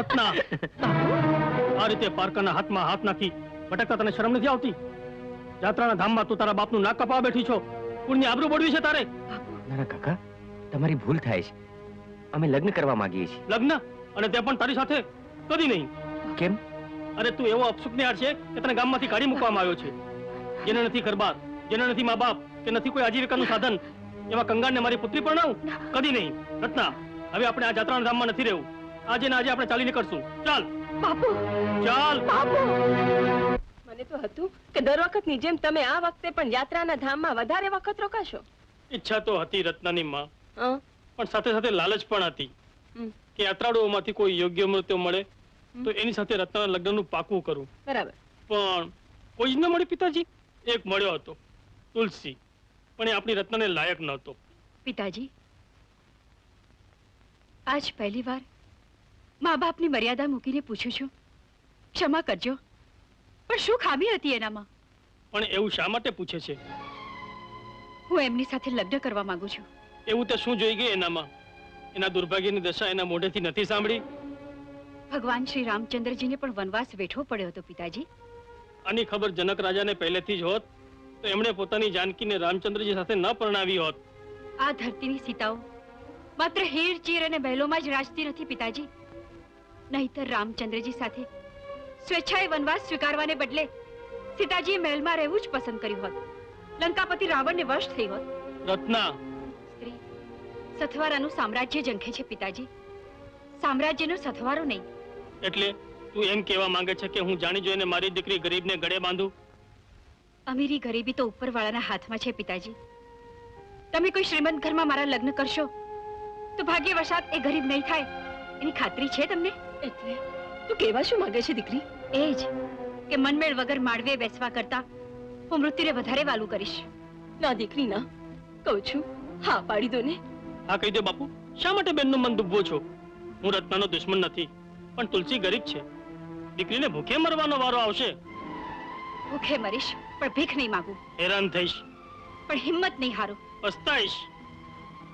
રત્ના. આ રીતે પારકાના હાથમાં હાથ નાખી ભટકતા તને શરમ નથી આવતી? જાત્રાના ધામમાં તું તારા બાપનું નાક કપાવા બેઠી છો. કુળની આબરૂ બળવી છે તારે. ના ના કાકા તમારી ભૂલ થાય છે. અમે લગ્ન કરવા માંગીએ છીએ. લગ્ન? અને તે પણ તારી સાથે? કદી નહીં. કેમ? અરે તું એવો અપશુકનિયાર છે કે તને ગામમાંથી કાઢી મૂકવામાં આવ્યો છે. જેને નથી ઘરબાર જેને નથી મા બાપ કે નથી કોઈ આજીવિકાનું સાધન. એવા કંગાળને મારી પુત્રી પણ કદી નહીં. રત્ના હવે આપણે આ જાત્રાના ધામમાં નથી રહેવું. આજે ને આજે આપણે ચાલી નીકળશું ચાલ. બાપુ. ચાલ. બાપુ. મને તો હતું કે દર વખતની જેમ તમે આ વખતે પણ યાત્રાના ધામમાં વધારે વખત રોકાશો. ઈચ્છા તો હતી રત્નાની માં. પણ સાથે સાથે લાલચ પણ હતી. કે યાત્રાળુઓમાંથી કોઈ યોગ્ય મૃત્યુ મળે તો એની સાથે રત્નાના લગ્નનું પાકું કરું. બરાબર. પણ કોઈ જ ન મળ્યું પિતાજી? એક મળ્યો હતો તુલસી. પણ એ આપણી રત્નાને લાયક નહોતો. પિતાજી આજ પહેલી વાર મા બાપની મર્યાદા મૂકીને પૂછું છું. ક્ષમા કરજો. પણ શું ખામી હતી એનામાં? પણ એવું શા માટે પૂછે છે? હું એમની સાથે લગ્ન કરવા માંગુ છું. એવું તે શું જોઈ ગઈ એનામાં? એના દુર્ભાગ્યની દશા એના મોઢેથી નથી સાંભળી? ભગવાન શ્રી રામચંદ્રજીને પણ વનવાસ વેઠવો પડ્યો હતો પિતાજી. આની ખબર જનક રાજાને પહેલેથી જ હોત તો એમણે પોતાની જાનકીને રામચંદ્રજી સાથે ન પરણાવી હોત. આ ધરતીની સીતાઓ માત્ર હીર ચીર અને મહેલોમાં જ રાજતી નથી પિતાજી. નહીતર રામચંદ્રજી સાથે સ્વેચ્છાએ વનવાસ સ્વીકારવાને બદલે સીતાજીએ મહેલમાં રહેવું જ પસંદ કર્યું હોત. લંકાપતિ રાવણને વશ થઈ હોત. રત્ના. સ્ત્રી સથવારાનું સામ્રાજ્ય જંખે છે પિતાજી. સામ્રાજ્યનો સથવારો નહીં. એટલે તું એમ કહેવા માંગે છે કે હું જાણી જોઈને મારી દીકરી ગરીબને ગળે બાંધું? અમીરી ગરીબી તો ઉપરવાળાના હાથમાં છે પિતાજી. તમે કોઈ શ્રીમંત ઘરમાં મારા લગ્ન કરશો તો ભાગ્યવશાત એ ગરીબ નહીં થાય. એની ખાતરી છે તમને? એટલે? તું કેવા શું માંગે છે દીકરી? એ જ કે મનમેળ વગર માળવે બેસવા કરતા હું મૃત્યુને વધારે વાલું કરીશ. ના દીકરી ના. કહું છું હા પાડી દો ને. હા કહી દો બાપુ. શા માટે બેનનું મન દુબવો છો? હું રત્નાનો દુશ્મન નથી પણ તુલસી ગરીબ છે. દીકરીને ભૂખે મરવાનો વારો આવશે. ભૂખે મરીશ પણ ભીખ નહીં માંગુ. હેરાન થઈશ. પણ હિંમત નહીં હારું. પસ્તાઈશ.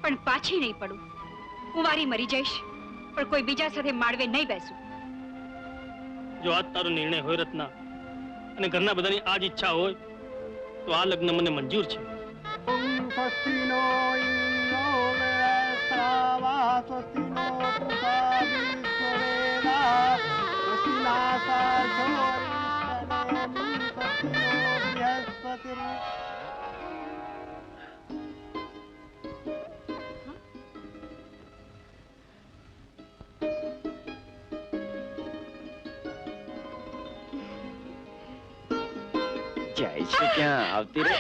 પણ પાછી નહીં પડું. હું વારી મરી જઈશ. પણ કોઈ બીજા સાથે માળવે નહીં બેસું. જો આજ તારો નિર્ણય હોય રત્ના અને ઘરના બધાની આ જ ઈચ્છા હોય તો આ લગ્ન મને મંજૂર છે. સ્વસ્તિ જાય છે ક્યાં આવતી રે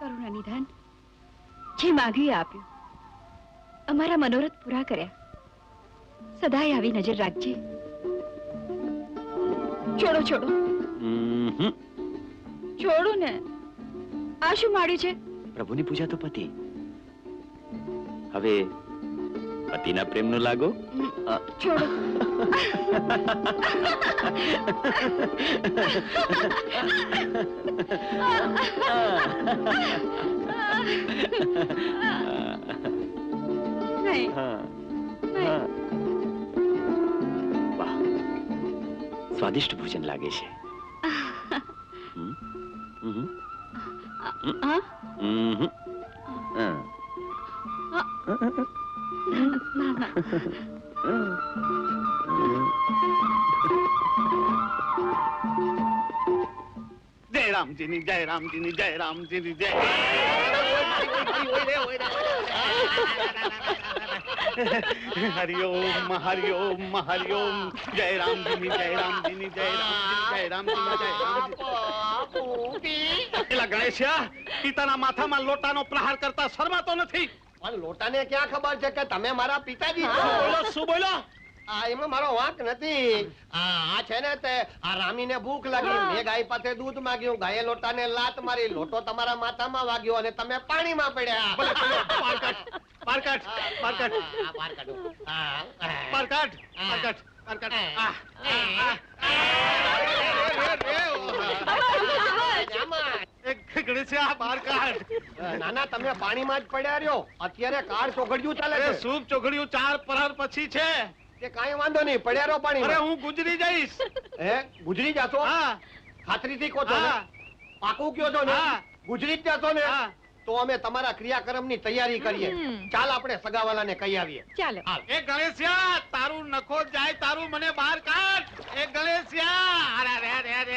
કરુણા નિધાન જે માગી આપ્યું અમારા મનોરથ પૂરા કર્યા. સદાય આવી નજર રાખજે. છોડો છોડો. છોડો ને. આ શું માડ્યું છે? પ્રભુની પૂજા તો પતિ. હવે પતિના પ્રેમનો લાગો? છોડો. વાહ. સ્વાદિષ્ટ ભોજન લાગે છે. હમ, હમ, હા? હમ, હા. ના ના જય રામજીની જય રામજીની જય. રામજીની જય હરિઓમ હરિઓમ હરિઓમ જય રામજીની જય રામજીની જય રામજીની જય. રામજીની જય રામજી પેલા ગણેશિયા પિતાના માથામાં લોટાનો પ્રહાર કરતા શરમાતો નથી. પણ લોટાને ક્યાં ખબર છે કે તમે મારા પિતાજી છો? બોલો શું બોલો? આ એમાં મારો વાંક નથી. આ આ છે ને તે આ રામીને ભૂખ લાગી મેં ગાય પાસે દૂધ માંગ્યું ગાયે લોટાને લાત મારી લોટો તમારા માથામાં વાગ્યો અને તમે પાણીમાં પડ્યા. ભલે ભલે પાર કાઢ પાર કાઢ પાર કાઢ આ, બહાર કાઢો. આ, આ. પાર કાઢ પાર કાઢ પાર કાઢ આહ, આહ, આહ. રે, રે, રે, રે, ઓહા. ગણેશિયા બાર કાઢ ના ના તમે પાણીમાં જ પડ્યા રહ્યો. અત્યારે કાર ચોઘડિયું ચાલે છે. સૂપ ચોઘડિયું ચાર પરાર પછી છે. કે કાંઈ વાંધો નહીં પડ્યા રહો અરે હું ગુજરી જઈશ. હે ગુજરી જાતો હા. ખાતરીથી કહો છો પાકું કયો છો ને? ગુજરી જ જાશો ને? તો અમે તમારા ક્રિયાક્રમની તૈયારી કરીએ. ચાલ આપણે સગાવાલાને કહી આવીએ. ચાલો. એ ગણેશિયા તારું નખો જાય તારું મને બહાર કાઢ. એ ગણેશિયા. અરે અરે અરે.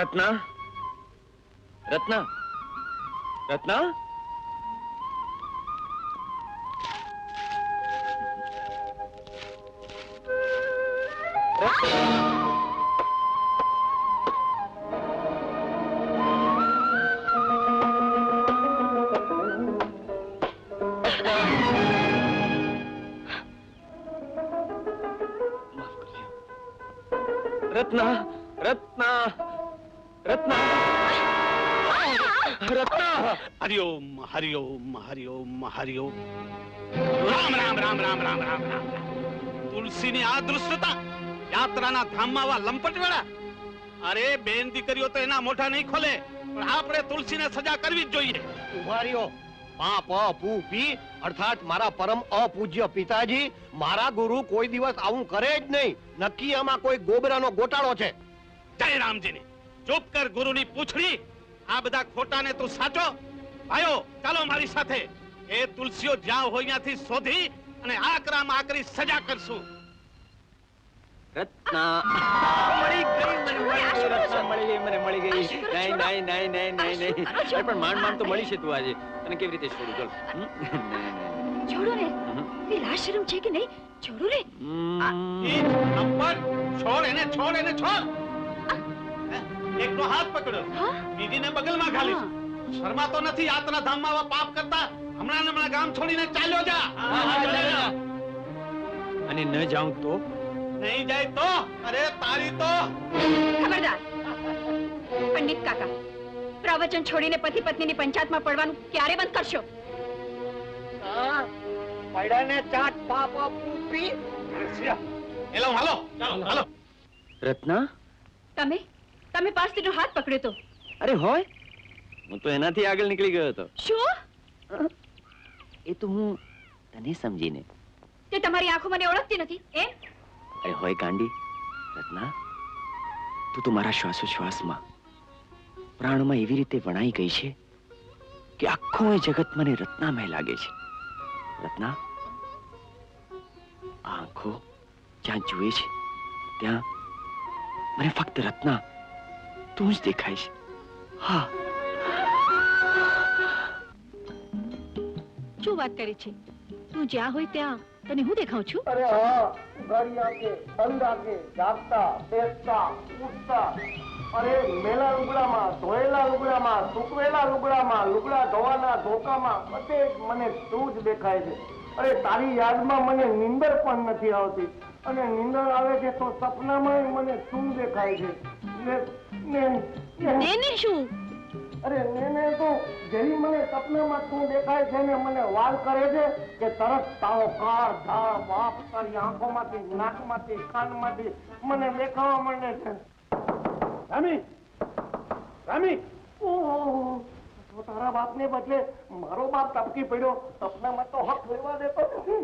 રત્ના રત્ના રત્ના રત્ના હરિઓમ હરિઓમ હરિઓમ રામ રામ રામ રામ રામ રામ રામ તુલસીની આ દૃશ્યતા યાત્રાના ધામમાં આવા લંપટ અરે બેન દીકરીઓ તો એના મોઢા નહીં ખોલે પણ આપણે તુલસીને સજા કરવી જ જોઈએ ઊભા રહ્યો. પાપ અપુ પી અર્થાત મારા પરમ અપૂજ્ય પિતાજી મારા ગુરુ કોઈ દિવસ આવું કરે જ નહીં. નક્કી આમાં કોઈ ગોબરાનો ગોટાળો છે. જય રામજીની. ચૂપ કર ગુરુની પૂછડી. આ બધા ખોટાને તું સાચો ભાઈઓ ચાલો મારી સાથે. એ તુલસીઓ જ્યાં હોય ત્યાંથી શોધી અને આકરામાં આકરી સજા કરશું. રત્ના. મળી ગઈ મને મળી ગઈ રત્ના મળી ગઈ મને મળી ગઈ. નહીં નહીં નહીં નહીં નહીં નહીં. પણ માંડ માંડ તો મળી છે તું આજે. તને કેવી રીતે છોડું? ચલ. છોડો ને. એ લાશરમ છે કે નહીં? છોડો ને. હમ. નંબર છોડ એને છોડ એને છોડ. એકનો હાથ પકડો? બીજીને બગલમાં ઘાલીશ. શર્મા તો નથી યાત્રા ધામમાં આવા પાપ કરતા. હમણાં ને હમણાં ગામ છોડીને ચાલ્યો જા. અને ન જાઉં તો? નહીં જાય તો? અરે તારી તો? ખબરદાર. પંડિત કાકા પ્રવચન છોડીને પતિ પત્નીની પંચાયતમાં પડવાનું ક્યારે બંધ કરશો? પૈડાને ચાટ પાપ અપુ પી એલો હાલો. ચાલો હાલો. રત્ના? તમે? તમે પાસેનો હાથ પકડ્યો તો? અરે હોય. હું તો એનાથી આગળ નીકળી ગયો હતો. શું? એ તો હું તને સમજીને. તે તમારી આંખો મને ઓળખતી નથી એ અરે હોય કાંડી રત્ના તું તો મારા શ્વાસોશ્વાસમાં પ્રાણમાં એવી રીતે વણાઈ ગઈ છે કે આખું એ જગત મને રત્નામય લાગે છે. રત્ના આંખો જ્યાં જુએ છે ત્યાં મને ફક્ત રત્ના તું જ દેખાય છે. હા. શું વાત કરે છે? તું જ્યાં હોય ત્યાં તને હું દેખાઉં છું? અરે હા ગાડિયા કે બંધ કે જાગતા બેસતા ઉઠતા. અરે મેલા લુગડામાં ધોયેલા લુગડામાં સુકવેલા લુગડામાં લુગડા ધોવાના ધોકામાં બધે મને તું જ દેખાય છે. અરે તારી યાદમાં મને નીંદર પણ નથી આવતી. અને નીંદર આવે છે તો સપનામાં મને તું દેખાય છે? ને- ને- શું? અરે નેને તો જેવી મને સપનામાં તું દેખાય છે ને મને વાલ કરે છે કે તરત તારો કાર ધાળ બાપ તારી આંખોમાંથી નાકમાંથી કાનમાંથી મને દેખાવા માંડે છે. રામી! રામી! ઓહો તારા બાપને બદલે મારો બાપ ટપકી પડ્યો. સપનામાં તો હક લેવા દેતો નથી.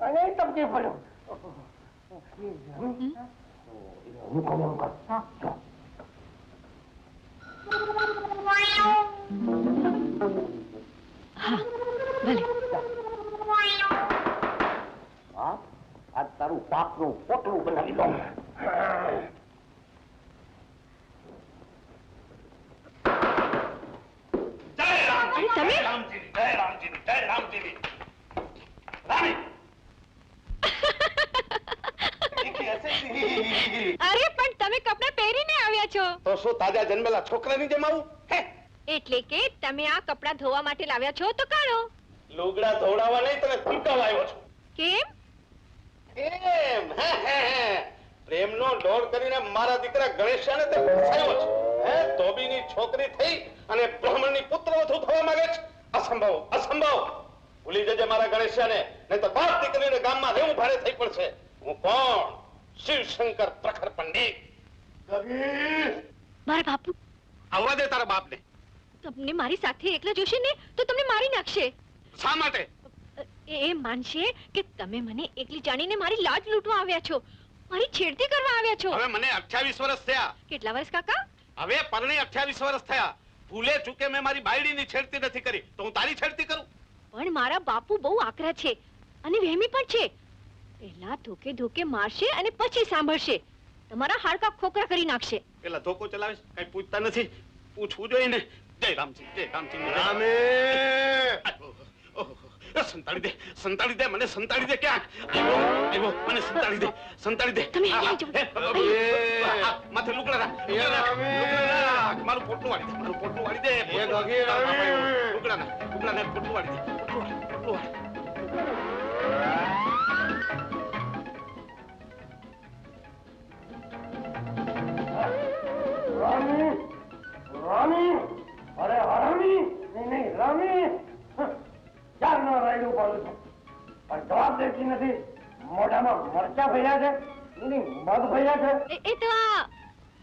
અને ટપકી પડ્યો. હું. કહું એમ કર. જો. ભલે બાપ આજ તારું પાપનું પોટલું બનાવી દઉં જય રામજી તમે? જય રામજી જય રામજી જય રામજી અરે પણ તમે કપડાં પહેરીને આવ્યા છો. તો શું તાજા જન્મેલા છોકરાની જેમ આવું? એટલે કે તમે આ કપડાં ધોવા માટે લાવ્યા છો તો કાઢો. લુગડા ધોવડાવવા નહીં તમે પીટાવા આવ્યો છો. કેમ? એમ. પ્રેમનો ડોળ કરીને મારા દીકરા ગણેશાને તે ફસાયો છે. હે ધોબીની છોકરી થઈ અને બ્રાહ્મણની પુત્રવધુ થવા માંગે છે. અસંભવ અસંભવ. ભૂલી જજે મારા ગણેશાને. નહીં તો બાપ દીકરીને ગામમાં રહેવું ભારે થઈ પડશે. હું કોણ? શિવશંકર પ્રખર પંડિત. મારા બાપુ આવવા દે તારા બાપને. તમને મારી સાથે એકલા જોશે ને તો તમને મારી નાખશે. શા માટે? એ માનશે કે તમે મને એકલી જાણીને મારી લાજ લૂંટવા આવ્યા છો. મારી છેડતી કરવા આવ્યા છો. હવે મને 28 વર્ષ થયા. કેટલા વર્ષ કાકા? હવે પરણે 28 વર્ષ થયા. ભૂલે ચૂકે મેં મારી બાયડીની છેડતી નથી કરી. તો હું તારી છેડતી કરું? પણ મારા બાપુ બહુ આકરા છે અને વહેમી પણ છે. પહેલા ધોકે ધોકે મારશે અને પછી સાંભળશે. તમારા હાડકા ખોખરા કરી નાખશે. પેલા ધોકો ચલાવે છે, કઈ પૂછતા નથી. પૂછવું જોઈએ ને. જય રામજી જય રામજી રામે. સંતાડી દે સંતાડી દે મને સંતાડી દે ક્યાંક. આવ્યો આવ્યો મને સંતાડી દે સંતાડી દે. તમે માથે લુકડા રાખ, લુગડા રાખ, રામે. મારું પોટલું વાળી દે મારું પોટલું વાળી દે. પોટલું. ગગી રામે. લુગડા નાખ, લુગડા નાખ, પોટલું વાળી દે પોટલું વાળી, પોટલું વાળી. રામી રામી અરે હરામી નહીં નહીં રામી. ચાર નો રાયડું પાડું છું. પણ જવાબ દેતી નથી. મોઢામાં મરચા ભર્યા છે. નહીં મગ ભર્યા છે. એ- તો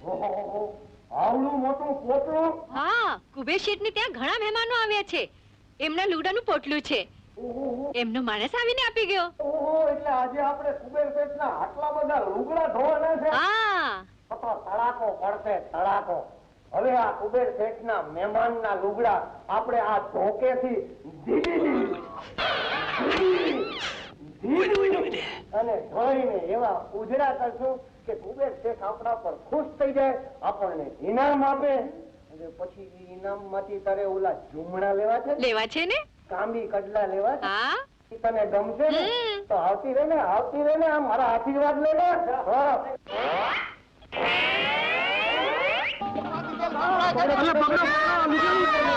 ઓહો આવડું મોટું પોટલું. હા કુબેર શેઠ ને ત્યાં ઘણા મહેમાનો આવ્યા છે. એમના લુગડાનું પોટલું છે. એમનો માણસ આવીને આપી ગયો. ઓહો એટલે આજે આપણે કુબેર પેટના આટલા બધા લુગડા ધોવાના છે. હા. તો તો પડશે તળાકો. હવે આ કુબેર શેઠના મહેમાનના લુગડા આપણે આ ધીરી ધીરી અને ધોઈને એવા ઉજરા કરશું કે કુબેર શેઠ આપણા પર ખુશ થઈ જાય આપણને ઇનામ આપે. અને પછી ઇનામમાંથી તારે ઓલા ઝુમડા લેવા છે લેવા છે ને? કાંબી કડલા લેવા છે? તને ગમશે ને? તો આવતી રહે ને આવતી રહે ને આ મારા આશીર્વાદ લે ને હા.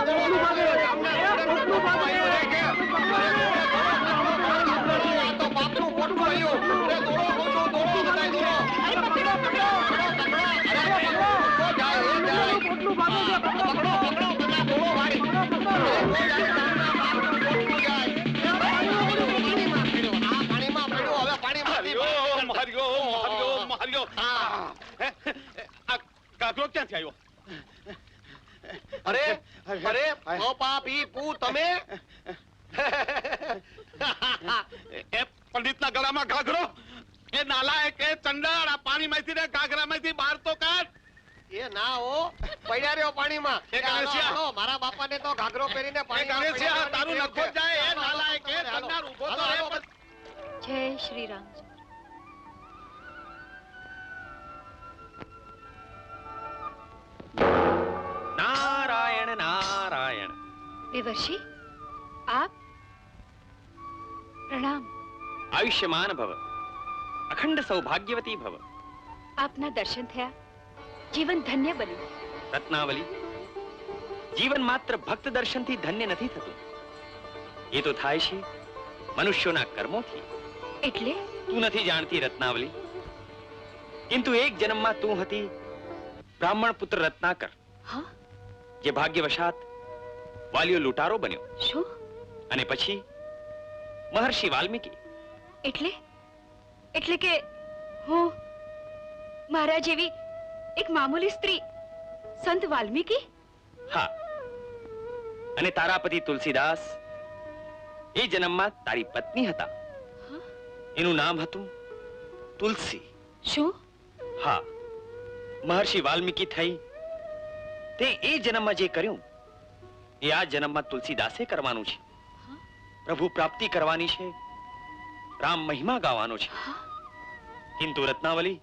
હરિઓમ, કાગડો ક્યાંથી આવ્યો? અરે અરે ઓ પાપી પુ તમે? એ પંડિતના ગળામાં ઘાઘરો? એ નાલા એ ચંડાળ આ પાણીમાંથી ને ઘાઘરામાંથી બહાર તો કાઢ. એ ના હો પડ્યા રહ્યો પાણીમાં. એ ગણેશિયા. મારા બાપાને તો ઘાઘરો પહેરીને પાણી પાણીમાં ગણેશ આ પડ્યા તારું નખો છે. જાય એ નાલા હાલો, ચંડાળ ઊભો તો. પણ- જય શ્રી રામ નારાયણ નારાયણ દેવર્ષિ આપ પ્રણામ આયુષ્યમાન ભવ અખંડ સૌભાગ્યવતી ભવ આપના દર્શન થયા જીવન ધન્ય બન્યું રત્નાવલી જીવન માત્ર ભક્ત દર્શનથી ધન્ય નથી થતું એ તો થાય છે મનુષ્યોના કર્મોથી એટલે તું નથી જાણતી રત્નાવલી કિંતુ એક જન્મમાં તું હતી બ્રાહ્મણ પુત્ર રત્નાકર હા જે ભાગ્યવશાત વાલીઓ લૂંટારો બન્યો. શું? અને પછી મહર્ષિ વાલ્મીકી. એટલે? એટલે કે હું મારા જેવી એક મામૂલી સ્ત્રી સંત વાલ્મીકી? હા. અને તારા પતિ તુલસીદાસ એ જન્મમાં તારી પત્ની હતા. એનું નામ હતું તુલસી. શું? હા. મહર્ષિ વાલ્મીકી થઈ તે એ જન્મમાં જે કર્યું એ આ જન્મમાં તુલસીદાસે કરવાનું છે. પ્રભુ પ્રાપ્તિ કરવાની છે રામ મહિમા ગાવાનો છે. કિંતુ રત્નાવલી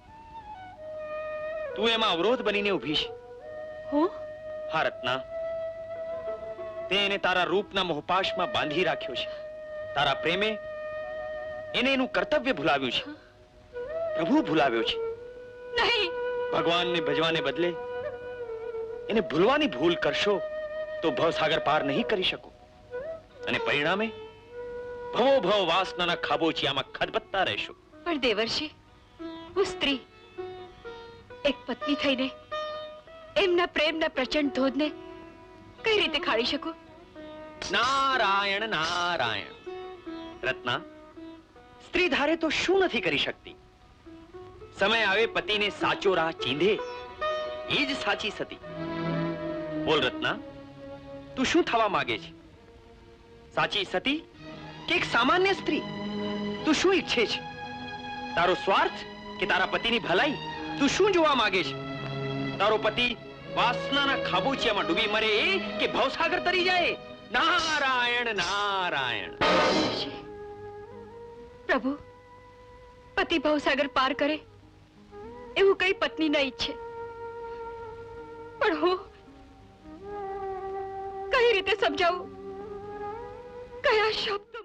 તું એમાં અવરોધ બનીને ઊભી છે. હું? હા રત્ના. તે એને તારા રૂપના મોહપાશમાં બાંધી રાખ્યો છે. તારા પ્રેમે એને એનું કર્તવ્ય ભૂલાવ્યું છે. પ્રભુ ભૂલાવ્યો છે. નહીં. ભગવાનને ભજવાને બદલે એને ભૂલવાની ભૂલ કરશો તો ભવસાગર પાર નહીં કરી શકો. અને પરિણામે ભવો ભવ વાસનાના ખાબોચિયામાં ખદબત્તા રહેશો. પણ દેવર્ષિ હું સ્ત્રી એક પત્ની થઈને એમના પ્રેમના પ્રચંડ ધોધને કઈ રીતે ખાળી શકું? નારાયણ નારાયણ. રત્ના સ્ત્રી ધારે તો શું નથી કરી શકતી? સમય આવે પતિને સાચો રાહ ચીંધે એ જ સાચી સતી. બોલ રત્ના, તું શું થવા માંગે છે? સાચી સતી કે એક સામાન્ય સ્ત્રી? તું શું ઈચ્છે છે? તારો સ્વાર્થ કે તારા પતિની ભલાઈ? તું શું જોવા માંગે છે? તારો પતિ વાસનાના ખાબોચિયામાં ડૂબી મરે એ કે ભવસાગર તરી જાય? નારાયણ નારાયણ. પ્રભુ, પતિ ભવસાગર પાર કરે, એવું કઈ પત્ની ના ઈચ્છે. પણ હું કઈ રીતે સમજાવું? કયા શબ્દ